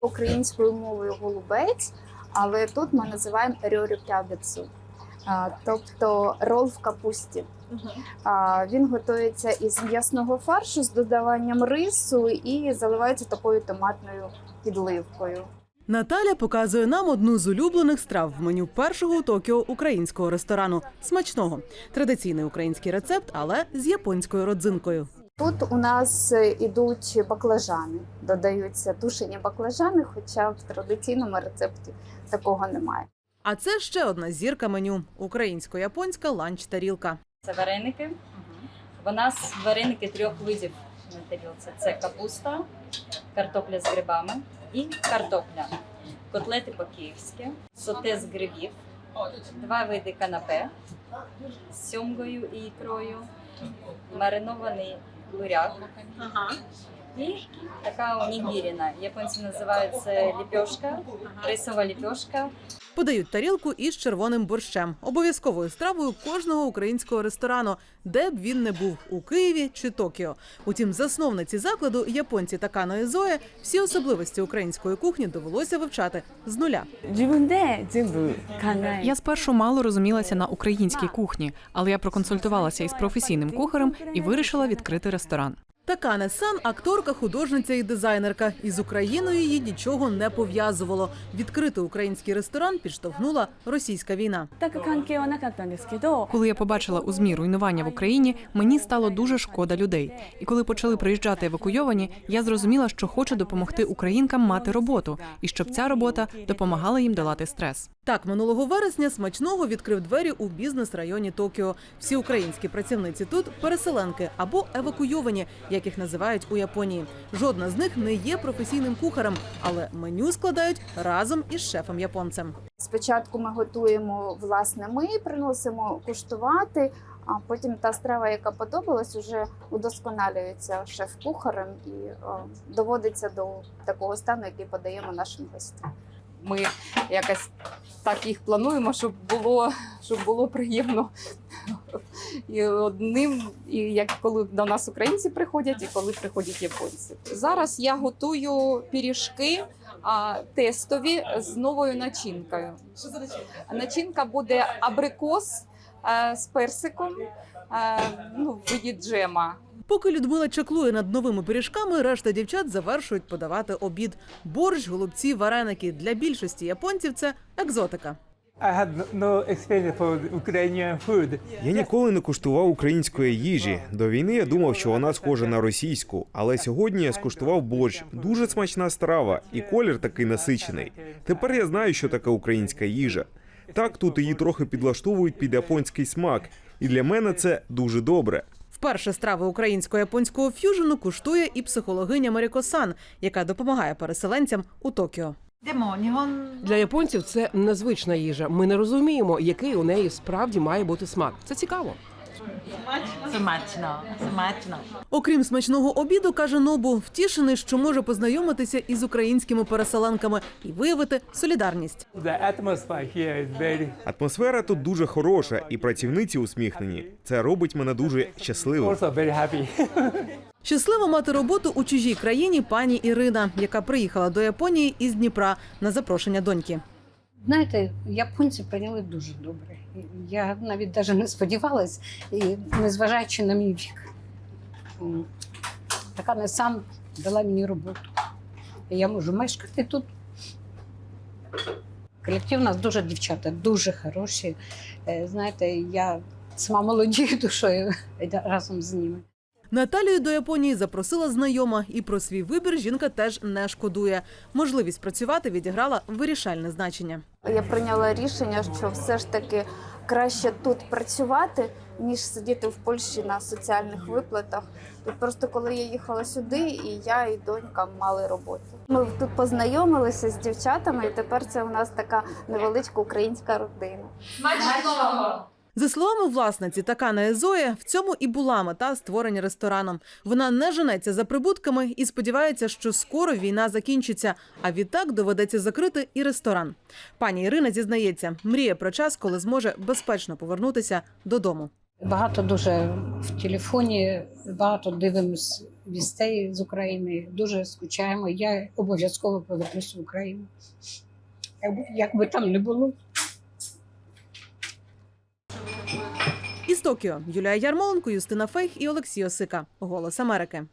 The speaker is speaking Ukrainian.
Українською мовою голубець, але тут ми називаємо рьорю-пябіцу, тобто рол в капусті. А, Він готується із м'ясного фаршу з додаванням рису і заливається такою томатною підливкою. Наталя показує нам одну з улюблених страв в меню першого у Токіо українського ресторану. Смачного традиційний український рецепт, але з японською родзинкою. Тут у нас е, ідуть баклажани, додаються тушені баклажани, хоча в традиційному рецепті такого немає. А це ще одна зірка меню українсько-японська ланч-тарілка. Це вареники. У нас вареники трьох видів на тарілці. Це капуста, картопля з грибами і картопля. Котлети по-київськи, соте з грибів, два види канапе з сьомгою і ікрою, маринований буряк і така онігіріна. Японці називають це ліпьошка, рисова ліпьошка. Подають тарілку із червоним борщем, обов'язковою стравою кожного українського ресторану, де б він не був у Києві чи Токіо. Утім, засновниці закладу японці Такано і Зоя всі особливості української кухні довелося вивчати з нуля. Я спершу мало розумілася на українській кухні, але я проконсультувалася із професійним кухарем і вирішила відкрити ресторан. Така не сан акторка, художниця і дизайнерка. Із Україною її нічого не пов'язувало. Відкрити український ресторан підштовхнула російська війна. коли я побачила у змі руйнування в Україні, мені стало дуже шкода людей. І коли почали приїжджати евакуйовані, я зрозуміла, що хочу допомогти українкам мати роботу і щоб ця робота допомагала їм долати стрес. Так, минулого вересня смачного відкрив двері у бізнес районі Токіо. Всі українські працівниці тут переселенки або евакуйовані як їх називають у Японії. Жодна з них не є професійним кухарем, але меню складають разом із шефом японцем. Спочатку ми готуємо власне ми, приносимо куштувати, а потім та страва, яка подобалась, вже удосконалюється шеф-кухарем і е, доводиться до такого стану, який подаємо нашим гостям. Ми якось так їх плануємо, щоб було, щоб було приємно і одним, і як коли до нас українці приходять, і коли приходять японці. Зараз я готую пиріжки а, тестові з новою начинкою. Що за начинка? Начинка буде абрикос а, з персиком, а, ну, в виді джема. Поки Людмила чаклує над новими пиріжками, решта дівчат завершують подавати обід. Борщ, голубці, вареники. Для більшості японців це екзотика. I had no- no experience for Ukrainian food. Я ніколи не куштував української їжі. До війни я думав, що вона схожа на російську, але сьогодні я скуштував борщ. Дуже смачна страва, і колір такий насичений. Тепер я знаю, що таке українська їжа. Так, тут її трохи підлаштовують під японський смак, і для мене це дуже добре. Вперше страви українсько-японського ф'южену куштує і психологиня Маріко Сан, яка допомагає переселенцям у Токіо. Для японців це незвична їжа. Ми не розуміємо, який у неї справді має бути смак. Це цікаво. Окрім смачного обіду, каже Нобу, втішений, що може познайомитися із українськими переселенками і виявити солідарність. Атмосфера тут дуже хороша, і працівниці усміхнені. Це робить мене дуже щасливим. Щасливо мати роботу у чужій країні пані Ірина, яка приїхала до Японії із Дніпра на запрошення доньки. Знаєте, японці прийняли дуже добре. Я навіть навіть не сподівалась, і незважаючи на мій вік, така не сам дала мені роботу. Я можу мешкати тут. Колектив у нас дуже дівчата, дуже хороші. Е, Знаєте, я сама молодію душою разом з ними. Наталію до Японії запросила знайома, і про свій вибір жінка теж не шкодує. Можливість працювати відіграла вирішальне значення. Я прийняла рішення, що все ж таки краще тут працювати, ніж сидіти в Польщі на соціальних виплатах. Тут просто коли я їхала сюди, і я, і донька мали роботу. Ми тут познайомилися з дівчатами, і тепер це у нас така невеличка українська родина. За словами власниці Такана Езоє, в цьому і була мета створення ресторану. Вона не женеться за прибутками і сподівається, що скоро війна закінчиться. А відтак доведеться закрити і ресторан. Пані Ірина зізнається, мріє про час, коли зможе безпечно повернутися додому. Багато дуже в телефоні, багато дивимось вістей з України. Дуже скучаємо. Я обов'язково повернусь в Україну. Як би, як би там не було. Із Токіо Юлія Ярмоленко, Юстина Фейх і Олексій Осика. Голос Америки.